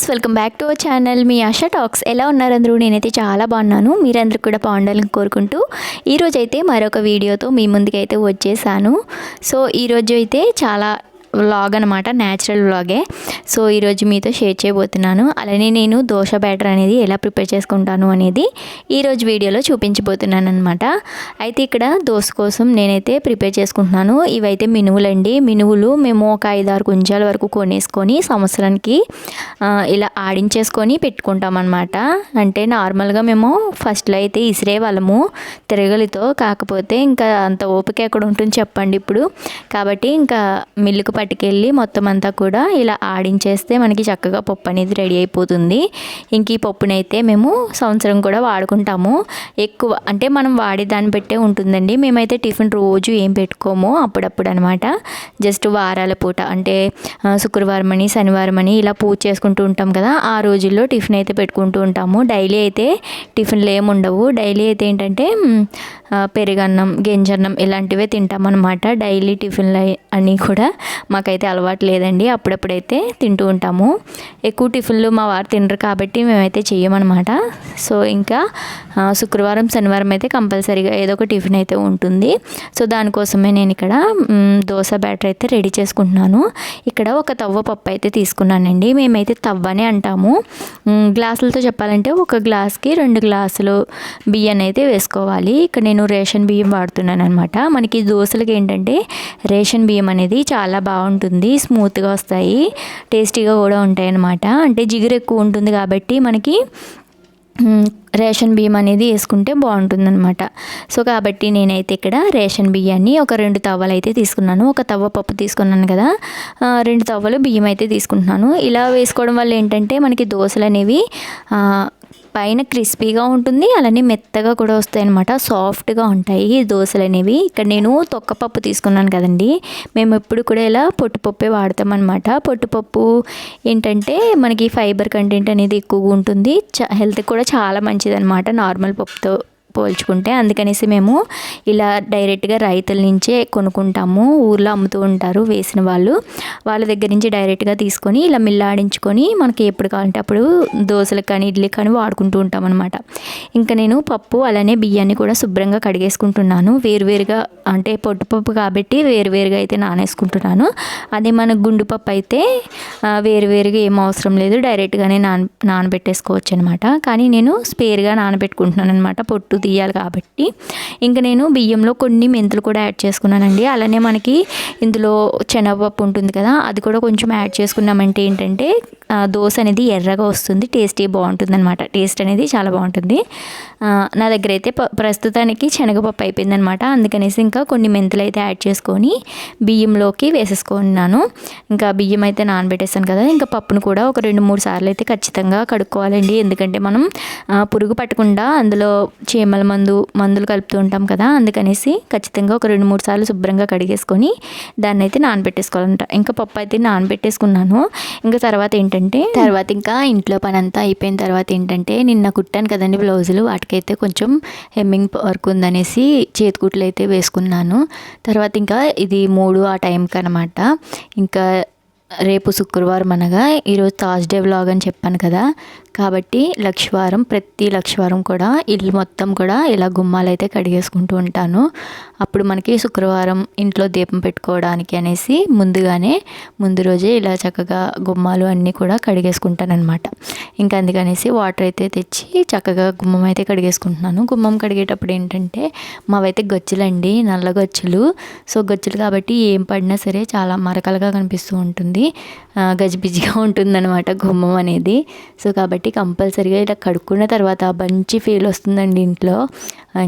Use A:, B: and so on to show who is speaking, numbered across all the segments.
A: Friends welcome back to our channel. Me Asha talks. ఎలా ఉన్నారందరూ నేనైతే చాలా బాగున్నాను. మీరందరూ కూడా బాగుండాలని కోరుకుంటూ ఈరోజు అయితే మరొక వీడియోతో మీ ముందుకైతే వచ్చేసాను. సో ఈరోజు అయితే చాలా వ్లాగ్ అనమాట న్యాచురల్ వ్లాగే సో ఈరోజు మీతో షేర్ చేయబోతున్నాను. అలానే నేను దోశ బ్యాటర్ అనేది ఎలా ప్రిపేర్ చేసుకుంటాను అనేది ఈరోజు వీడియోలో చూపించబోతున్నాను అనమాట అయితే ఇక్కడ దోశ కోసం నేనైతే ప్రిపేర్ చేసుకుంటున్నాను. ఇవైతే మినువులండి. మినువులు మేము ఒక ఐదారు గుంజాల వరకు కొనేసుకొని సంవత్సరానికి ఇలా ఆడించేసుకొని పెట్టుకుంటాం అనమాట అంటే నార్మల్గా మేము ఫస్ట్లో అయితే ఇసిరే వాళ్ళము తిరగలితో. కాకపోతే ఇంకా అంత ఓపిక ఎక్కడ ఉంటుంది చెప్పండి ఇప్పుడు. కాబట్టి ఇంకా మిల్లుకు పట్టుకెళ్ళి మొత్తం అంతా కూడా ఇలా ఆడించేస్తే మనకి చక్కగా పప్పు అనేది రెడీ అయిపోతుంది. ఇంక ఈ పప్పునైతే మేము సంవత్సరం కూడా వాడుకుంటాము. ఎక్కువ అంటే మనం వాడే దాన్ని పెట్టే ఉంటుందండి. మేమైతే టిఫిన్ రోజు ఏం పెట్టుకోము అప్పుడప్పుడు అనమాట జస్ట్ వారాల పూట అంటే శుక్రవారం అని శనివారం అని ఇలా పూజ చేసుకుంటూ ఉంటాం కదా ఆ రోజుల్లో టిఫిన్ అయితే పెట్టుకుంటూ ఉంటాము. డైలీ అయితే టిఫిన్లు ఏమి ఉండవు. డైలీ అయితే ఏంటంటే పెరుగన్నం గింజన్నం ఇలాంటివే తింటామన్నమాట. డైలీ టిఫిన్లు అని కూడా మాకైతే అలవాటు లేదండి. అప్పుడప్పుడైతే తింటూ ఉంటాము. ఎక్కువ టిఫిన్లు మా వారు తినరు కాబట్టి మేమైతే చేయమన్నమాట సో ఇంకా శుక్రవారం శనివారం అయితే కంపల్సరీగా ఏదో ఒక టిఫిన్ అయితే ఉంటుంది. సో దానికోసమే నేను ఇక్కడ దోశ బ్యాటర్ అయితే రెడీ చేసుకుంటున్నాను. ఇక్కడ ఒక తవ్వ పప్పు అయితే తీసుకున్నానండి. మేమైతే తవ్వనే అంటాము. గ్లాసులతో చెప్పాలంటే ఒక గ్లాస్కి రెండు గ్లాసులు బియ్యం అయితే వేసుకోవాలి. ఇక్కడ నేను రేషన్ బియ్యం వాడుతున్నాను అనమాట మనకి దోశలకి ఏంటంటే రేషన్ బియ్యం అనేది చాలా బాగా బాగుంటుంది స్మూత్గా వస్తాయి టేస్టీగా కూడా ఉంటాయి అన్నమాట అంటే జిగురు ఎక్కువ ఉంటుంది కాబట్టి మనకి రేషన్ బియ్యం అనేది వేసుకుంటే బాగుంటుందన్నమాట. సో కాబట్టి నేనైతే ఇక్కడ రేషన్ బియ్యాన్ని ఒక రెండు తవ్వలు అయితే తీసుకున్నాను. ఒక తవ్వ పప్పు తీసుకున్నాను కదా రెండు తవ్వలు బియ్యం అయితే తీసుకుంటున్నాను. ఇలా వేసుకోవడం వల్ల ఏంటంటే మనకి దోశలు అనేవి పైన క్రిస్పీగా ఉంటుంది అలానే మెత్తగా కూడా వస్తాయి అనమాట సాఫ్ట్గా ఉంటాయి దోశలు అనేవి. ఇక్కడ నేను తొక్కపప్పు తీసుకున్నాను కదండి. మేము ఎప్పుడు కూడా ఇలా పొట్టుపప్పే వాడతామన్నమాట పొట్టుపప్పు ఏంటంటే మనకి ఫైబర్ కంటెంట్ అనేది ఎక్కువగా ఉంటుంది. చ హెల్త్ కూడా చాలా మంచిది అనమాట నార్మల్ పప్పుతో. పోల్చుకుంటే అందుకనేసి మేము ఇలా డైరెక్ట్గా రైతుల నుంచే కొనుక్కుంటాము. ఊర్లో అమ్ముతూ ఉంటారు వేసిన వాళ్ళు. వాళ్ళ దగ్గర నుంచి డైరెక్ట్గా తీసుకొని ఇలా మిల్లాడించుకొని మనకి ఎప్పుడు కావాలంటే అప్పుడు దోశలకు కానీ ఇడ్లీ కానీ వాడుకుంటూ ఉంటాం అనమాట ఇంకా నేను పప్పు అలానే బియ్యాన్ని కూడా శుభ్రంగా కడిగేసుకుంటున్నాను. వేరువేరుగా అంటే పొట్టుపప్పు కాబట్టి వేరువేరుగా అయితే నానేసుకుంటున్నాను. అదే మన గుండు పప్పు అయితే వేరువేరుగా ఏం అవసరం లేదు. డైరెక్ట్గానే నాన నానబెట్టేసుకోవచ్చు అనమాట కానీ నేను స్పేర్గా నానబెట్టుకుంటున్నాను అనమాట పొట్టు తీయాలి కాబట్టి. ఇంకా నేను బియ్యంలో కొన్ని మెంతులు కూడా యాడ్ చేసుకున్నానండి. అలానే మనకి ఇందులో శనగపప్పు ఉంటుంది కదా అది కూడా కొంచెం యాడ్ చేసుకున్నామంటే ఏంటంటే దోశ అనేది ఎర్రగా వస్తుంది టేస్టీ బాగుంటుంది అనమాట టేస్ట్ అనేది చాలా బాగుంటుంది. నా దగ్గర అయితే ప- ప్రస్తుతానికి శనగపప్పు అయిపోయిందనమాట అందుకనేసి ఇంకా కొన్ని మెంతులు అయితే యాడ్ చేసుకొని బియ్యంలోకి వేసేసుకున్నాను. ఇంకా బియ్యం అయితే నానబెట్టేస్తాను కదా ఇంకా పప్పును కూడా ఒక రెండు మూడు సార్లు అయితే ఖచ్చితంగా కడుక్కోవాలండి. ఎందుకంటే మనం పురుగు పట్టకుండా అందులో చీమల మందు మందులు కలుపుతూ ఉంటాం కదా అందుకనేసి ఖచ్చితంగా ఒక రెండు మూడు సార్లు శుభ్రంగా కడిగేసుకొని దాన్ని అయితే నానబెట్టేసుకోవాలంట. ఇంకా పప్పు అయితే నానబెట్టేసుకున్నాను. ఇంకా తర్వాత ఏంటంటే తర్వాత ఇంకా ఇంట్లో పని అంతా అయిపోయిన తర్వాత ఏంటంటే నిన్న కుట్టాను కదండి బ్లౌజులు వాటికైతే కొంచెం హెమ్మింగ్ వర్క్ ఉందనేసి చేతికుట్లు అయితే వేసుకున్నాను. తర్వాత ఇంకా ఇది మూడు ఆ టైంకి అనమాట ఇంకా రేపు శుక్రవారం అనగా ఈరోజు థర్స్డే వ్లాగ్ అని చెప్పాను కదా. కాబట్టి లక్షవారం ప్రతి లక్షవారం కూడా ఇల్లు మొత్తం కూడా ఇలా గుమ్మాలు అయితే కడిగేసుకుంటూ ఉంటాను. అప్పుడు మనకి శుక్రవారం ఇంట్లో దీపం పెట్టుకోవడానికి అనేసి ముందుగానే ముందు రోజే ఇలా చక్కగా గుమ్మాలు అన్నీ కూడా కడిగేసుకుంటాను అనమాట ఇంకా అందుకనేసి వాటర్ అయితే తెచ్చి చక్కగా గుమ్మం అయితే కడిగేసుకుంటున్నాను. గుమ్మం కడిగేటప్పుడు ఏంటంటే మావైతే గచ్చులండి నల్ల గచ్చులు. సో గచ్చులు కాబట్టి ఏం పడినా సరే చాలా మరకలుగా కనిపిస్తూ ఉంటుంది. గజిబిజిగా ఉంటుందన్నమాట గుమ్మం అనేది. సో కాబట్టి కంపల్సరీగా ఇలా కడుక్కున్న తర్వాత మంచి ఫీల్ వస్తుందండి ఇంట్లో.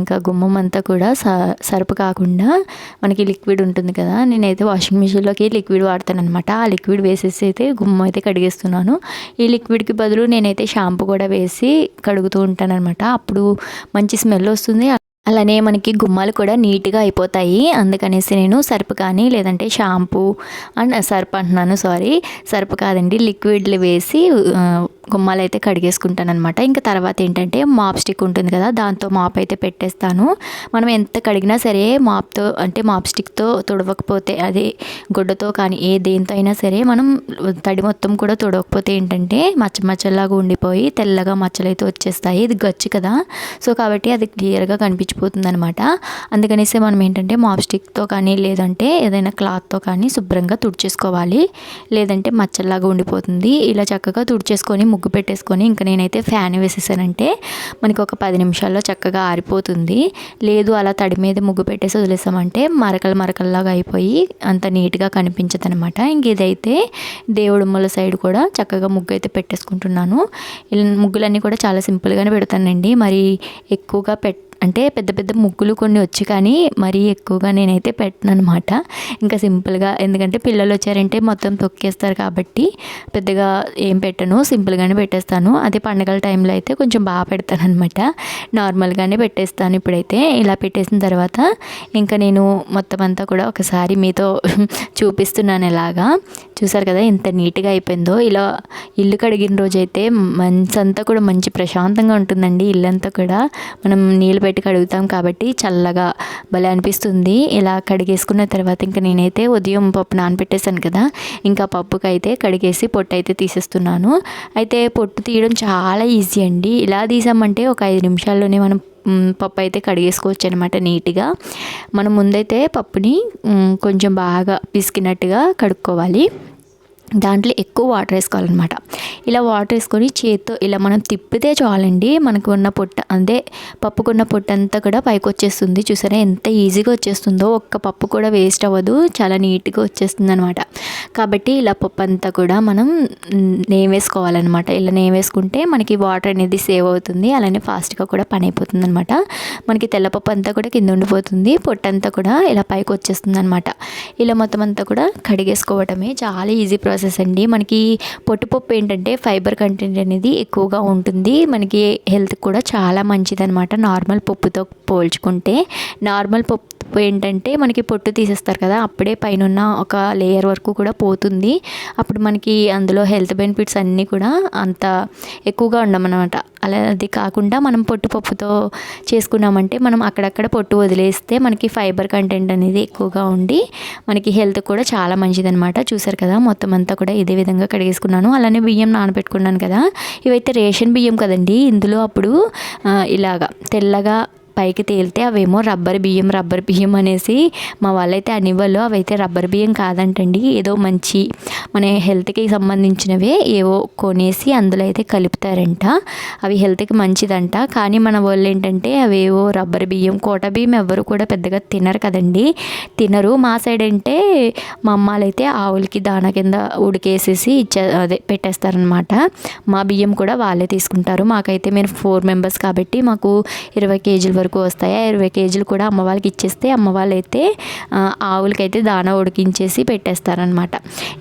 A: ఇంకా గుమ్మం అంతా కూడా స సరుపు కాకుండా మనకి లిక్విడ్ ఉంటుంది కదా. నేనైతే వాషింగ్ మిషన్లోకి లిక్విడ్ వాడతాను అనమాట ఆ లిక్విడ్ వేసేసి అయితే గుమ్మం అయితే కడిగేస్తున్నాను. ఈ లిక్విడ్కి బదులు నేను నేనైతే షాంపూ కూడా వేసి కడుగుతూ ఉంటానన్నమాట. అప్పుడు మంచి స్మెల్ వస్తుంది. అలానే మనకి గుమ్మాలు కూడా నీట్గా అయిపోతాయి. అందుకనేసి నేను సర్పు కానీ లేదంటే షాంపూ అండ్ సర్ప్ అంటున్నాను సారీ. సర్ప్ కాదండి లిక్విడ్లు వేసి గుమ్మాలు అయితే కడిగేసుకుంటాను అనమాట ఇంకా తర్వాత ఏంటంటే మాప్ స్టిక్ ఉంటుంది కదా దాంతో మాప్ అయితే పెట్టేస్తాను. మనం ఎంత కడిగినా సరే మాప్తో అంటే మాప్ స్టిక్తో తుడవకపోతే అదే గుడ్డతో కానీ ఏ దేంతో అయినా సరే మనం తడి మొత్తం కూడా తుడవకపోతే ఏంటంటే మచ్చ మచ్చలాగా ఉండిపోయి తెల్లగా మచ్చలు అయితే వచ్చేస్తాయి. ఇది గచ్చు కదా. సో కాబట్టి అది క్లియర్గా కనిపించిపోతుంది అనమాట అందుకనేసి మనం ఏంటంటే మాప్ స్టిక్తో కానీ లేదంటే ఏదైనా క్లాత్తో కానీ శుభ్రంగా తుడిచేసుకోవాలి. లేదంటే మచ్చల్లాగా ఉండిపోతుంది. ఇలా చక్కగా తుడిచేసుకొని ముగ్గు పెట్టేసుకొని ఇంకా నేనైతే ఫ్యాన్ వేసేసానంటే మనకి ఒక పది నిమిషాల్లో చక్కగా ఆరిపోతుంది. లేదు అలా తడి మీద ముగ్గు పెట్టేసి వదిలేసామంటే మరకలు మరకల్లాగా అయిపోయి అంత నీట్గా కనిపించదు అనమాట ఇంక ఇదైతే దేవుడుమ్మల సైడ్ కూడా చక్కగా ముగ్గు అయితే పెట్టేసుకుంటున్నాను. ఇలా ముగ్గులన్నీ కూడా చాలా సింపుల్గానే పెడతానండి. మరి ఎక్కువగా పెట్ అంటే పెద్ద పెద్ద ముగ్గులు కొన్ని వచ్చి కానీ మరీ ఎక్కువగా నేనైతే పెట్టను అనమాట ఇంకా సింపుల్గా ఎందుకంటే పిల్లలు వచ్చారంటే మొత్తం తొక్కేస్తారు కాబట్టి పెద్దగా ఏం పెట్టను సింపుల్గానే పెట్టేస్తాను. అదే పండగల టైంలో అయితే కొంచెం బాగా పెడతాను అనమాట నార్మల్గానే పెట్టేస్తాను ఇప్పుడైతే. ఇలా పెట్టేసిన తర్వాత ఇంకా నేను మొత్తం అంతా కూడా ఒకసారి మీతో చూపిస్తున్నాను ఎలాగా చూసారు కదా ఎంత నీట్గా అయిపోయిందో. ఇలా ఇల్లు కడిగిన రోజు అయితే మంచంతా కూడా మంచి ప్రశాంతంగా ఉంటుందండి ఇల్లంతా కూడా. మనం నీళ్ళు పెట్టి కడుగుతాం కాబట్టి చల్లగా భలే అనిపిస్తుంది. ఇలా కడిగేసుకున్న తర్వాత ఇంకా నేనైతే ఉదయం పప్పు నానబెట్టేశాను కదా. ఇంకా పప్పుకి అయితే కడిగేసి పొట్టు అయితే తీసేస్తున్నాను. అయితే పొట్టు తీయడం చాలా ఈజీ అండి. ఇలా తీసామంటే ఒక ఐదు నిమిషాల్లోనే మనం పప్పు అయితే కడిగేసుకోవచ్చు అనమాట నీట్గా. మనం ముందైతే పప్పుని కొంచెం బాగా పిసికినట్టుగా కడుక్కోవాలి. దాంట్లో ఎక్కువ వాటర్ వేసుకోవాలన్నమాట. ఇలా వాటర్ వేసుకొని చేత్తో ఇలా మనం తిప్పితే చాలండి మనకు ఉన్న పొట్ట అదే పప్పుకున్న పొట్ట అంతా కూడా పైకి వచ్చేస్తుంది. చూసారా ఎంత ఈజీగా వచ్చేస్తుందో. ఒక్క పప్పు కూడా వేస్ట్ అవ్వదు. చాలా నీట్గా వచ్చేస్తుంది అనమాట కాబట్టి ఇలా పప్పు అంతా కూడా మనం మ్, నేవేసుకోవాలన్నమాట ఇలా నేవేసుకుంటే మనకి వాటర్ అనేది సేవ్ అవుతుంది. అలానే ఫాస్ట్గా కూడా పని అయిపోతుంది అనమాట మనకి తెల్లపప్పు అంతా కూడా కింద ఉండిపోతుంది. పొట్ట అంతా కూడా ఇలా పైకి వచ్చేస్తుంది అనమాట ఇలా మొత్తం అంతా కూడా కడిగేసుకోవటమే చాలా ఈజీ ప్రాసెస్ అండి. మనకి పొట్టుపప్పు ఏంటంటే ఫైబర్ కంటెంట్ అనేది ఎక్కువగా ఉంటుంది. మనకి హెల్త్ కూడా చాలా మంచిది అనమాట నార్మల్ పప్పుతో పోల్చుకుంటే. నార్మల్ పప్పు ఏంటంటే మనకి పొట్టు తీసేస్తారు కదా అప్పుడే పైన ఒక లేయర్ వరకు కూడా పోతుంది. అప్పుడు మనకి అందులో హెల్త్ బెనిఫిట్స్ అన్నీ కూడా అంత ఎక్కువగా ఉండమన్నమాట. అలా అది కాకుండా మనం పొట్టు పప్పుతో చేసుకున్నామంటే మనం అక్కడక్కడ పొట్టు వదిలేస్తే మనకి ఫైబర్ కంటెంట్ అనేది ఎక్కువగా ఉండి మనకి హెల్త్ కూడా చాలా మంచిదనమాట చూసారు కదా మొత్తం అంతా కూడా ఇదే విధంగా కడిగేసుకున్నాను. అలానే బియ్యం నానబెట్టుకున్నాను కదా ఇవైతే రేషన్ బియ్యం కదండి. ఇందులో అప్పుడు ఇలాగా తెల్లగా పైకి తేలితే అవేమో రబ్బర్ బియ్యం రబ్బర్ బియ్యం అనేసి మా వాళ్ళైతే అనివ్వలు అవైతే రబ్బర్ బియ్యం కాదంటండి. ఏదో మంచి మన హెల్త్కి సంబంధించినవే ఏవో కొనేసి అందులో అయితే కలుపుతారంట. అవి హెల్త్కి మంచిదంట. కానీ మన వాళ్ళు ఏంటంటే అవేవో రబ్బర్ బియ్యం కోట బియ్యం ఎవ్వరు కూడా పెద్దగా తినరు కదండి. తినరు. మా సైడ్ అంటే మా అమ్మాలు అయితే ఆవులకి దాన కింద ఉడికేసేసి ఇచ్చే అదే పెట్టేస్తారనమాట మా బియ్యం కూడా వాళ్ళే తీసుకుంటారు. మాకైతే మేము ఫోర్ మెంబర్స్ కాబట్టి మాకు ఇరవై కేజీల వరకు వస్తాయి. ఆ ఇరవై కేజీలు కూడా అమ్మ వాళ్ళకి ఇచ్చేస్తే అమ్మ వాళ్ళు అయితే ఆవులకైతే దానా ఉడికించేసి పెట్టేస్తారనమాట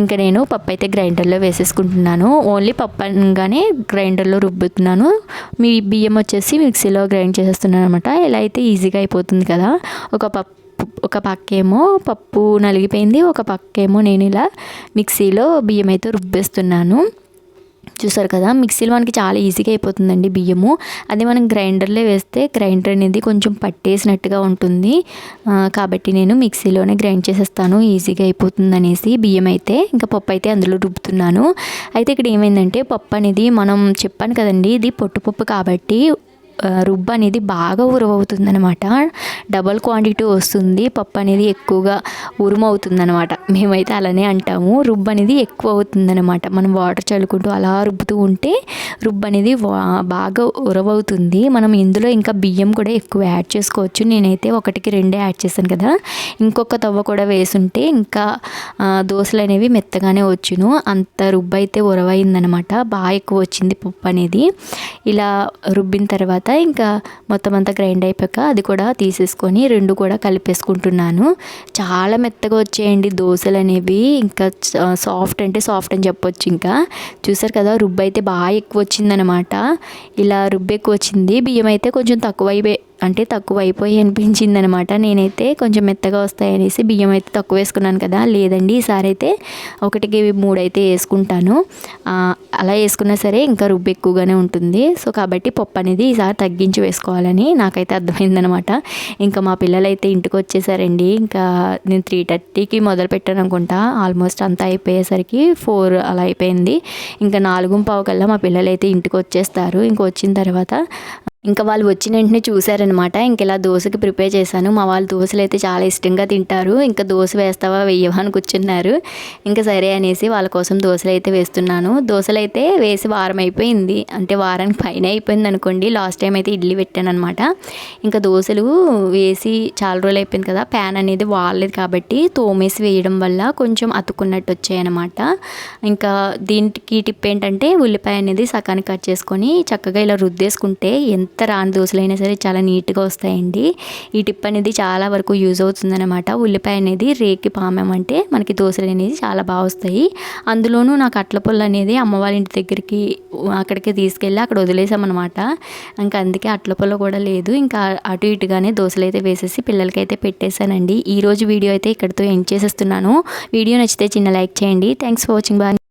A: ఇంకా నేను పప్పు అయితే గ్రైండర్లో వేసేసుకుంటున్నాను. ఓన్లీ పప్పు అనగానే గ్రైండర్లో రుబ్బుతున్నాను. మీ బియ్యం వచ్చేసి మిక్సీలో గ్రైండ్ చేసేస్తున్నాను అనమాట ఇలా అయితే ఈజీగా అయిపోతుంది కదా. ఒక పప్పు ఒక పక్కేమో పప్పు నలిగిపోయింది. ఒక పక్కేమో నేను ఇలా మిక్సీలో బియ్యం అయితే రుబ్బేస్తున్నాను. చూసారు కదా మిక్సీలో మనకి చాలా ఈజీగా అయిపోతుందండి బియ్యము. అదే మనం గ్రైండర్లో వేస్తే గ్రైండర్ అనేది కొంచెం పట్టేసినట్టుగా ఉంటుంది. కాబట్టి నేను మిక్సీలోనే గ్రైండ్ చేసేస్తాను ఈజీగా అయిపోతుంది అనేసి బియ్యం అయితే. ఇంకా పప్పు అయితే అందులో రుబ్బుతున్నాను. అయితే ఇక్కడ ఏమైందంటే పప్పు అనేది మనం చెప్పాను కదండి ఇది పొట్టుపప్పు కాబట్టి రుబ్బు అనేది బాగా ఉరువవుతుంది అనమాట డబల్ క్వాంటిటీ వస్తుంది పప్పు అనేది ఎక్కువగా ఉరుమవుతుంది అనమాట మేమైతే అలానే అంటాము. రుబ్బు అనేది ఎక్కువ అవుతుందన్నమాట. మనం వాటర్ చల్లుకుంటూ అలా రుబ్బుతూ ఉంటే రుబ్బు అనేది వా- బాగా ఉరవవుతుంది. మనం ఇందులో ఇంకా బియ్యం కూడా ఎక్కువ యాడ్ చేసుకోవచ్చు. నేనైతే ఒకటికి రెండే యాడ్ చేశాను కదా. ఇంకొక తవ్వ కూడా వేసుంటే ఇంకా దోశలు అనేవి మెత్తగానే వచ్చును. అంత రుబ్బు అయితే ఉరవైందనమాట బాగా ఎక్కువ వచ్చింది పప్పు అనేది. ఇలా రుబ్బిన తర్వాత ఇంకా మొత్తం అంతా గ్రైండ్ అయిపోయాక అది కూడా తీసేసుకొని రెండు కూడా కలిపేసుకుంటున్నాను. చాలా మెత్తగా వచ్చేయండి దోశలు అనేవి ఇంకా సాఫ్ట్ అంటే సాఫ్ట్ అని చెప్పొచ్చు ఇంకా. చూసారు కదా రుబ్బు అయితే బాగా ఎక్కువ వచ్చిందనమాట ఇలా రుబ్బు ఎక్కువ వచ్చింది. బియ్యం అయితే కొంచెం తక్కువ అంటే తక్కువ అయిపోయి అనిపించింది అనమాట నేనైతే కొంచెం మెత్తగా వస్తాయనేసి బియ్యం అయితే తక్కువ వేసుకున్నాను కదా లేదండి. ఈసారి అయితే ఒకటికి మూడు అయితే వేసుకుంటాను. అలా వేసుకున్నా సరే ఇంకా రుబ్బు ఎక్కువగానే ఉంటుంది. సో కాబట్టి పప్పు అనేది ఈసారి తగ్గించి వేసుకోవాలని నాకైతే అర్థమైందనమాట. ఇంకా మా పిల్లలు అయితే ఇంటికి వచ్చేసారండి. ఇంకా నేను త్రీ థర్టీకి మొదలు పెట్టాను అనుకుంటా. ఆల్మోస్ట్ అంతా అయిపోయేసరికి ఫోర్ అలా అయిపోయింది. ఇంకా నాలుగు పావు కల్లా మా పిల్లలు అయితే ఇంటికి వచ్చేస్తారు. ఇంక వచ్చిన తర్వాత ఇంకా వాళ్ళు వచ్చిన వెంటనే చూశారనమాట. ఇంక ఇలా దోశకి ప్రిపేర్ చేశాను. మా వాళ్ళు దోశలు అయితే చాలా ఇష్టంగా తింటారు. ఇంకా దోశ వేస్తావా వెయ్యవా అని కూర్చున్నారు. ఇంకా సరే అనేసి వాళ్ళ కోసం దోశలు అయితే వేస్తున్నాను. దోశలు అయితే వేసి వారం అయిపోయింది. అంటే వారానికి పైన అయిపోయింది అనుకోండి. లాస్ట్ టైం అయితే ఇడ్లీ పెట్టాను అనమాట ఇంకా దోశలు వేసి చాలా రోజులు అయిపోయింది కదా. ప్యాన్ అనేది వాడలేదు కాబట్టి తోమేసి వేయడం వల్ల కొంచెం అతుక్కున్నట్టు వచ్చాయన్నమాట ఇంకా దీనికి టిప్ ఏంటంటే ఉల్లిపాయ అనేది సకానికి కట్ చేసుకొని చక్కగా ఇలా రుద్దేసుకుంటే ఎంత రాని దోశలైనా సరే చాలా నీట్గా వస్తాయండి. ఈ టిప్ అనేది చాలా వరకు యూజ్ అవుతుందన్నమాట. ఉల్లిపాయ అనేది రేకి పామామంటే మనకి దోశలు అనేది చాలా బాగా వస్తాయి. అందులోనూ నాకు అట్ల పుల్ల అనేది అమ్మ వాళ్ళ ఇంటి దగ్గరికి అక్కడికి తీసుకెళ్ళి అక్కడ వదిలేసామన్నమాట. ఇంకా అందుకే అట్ల పుల్ల కూడా లేదు. ఇంకా అటు ఇటుగానే దోశలు అయితే వేసేసి పిల్లలకి అయితే పెట్టేశానండి. ఈ రోజు వీడియో అయితే ఇక్కడితో ఎండ్ చేసేస్తున్నాను. వీడియో నచ్చితే చిన్న లైక్ చేయండి. Thanks for watching. బాయ్.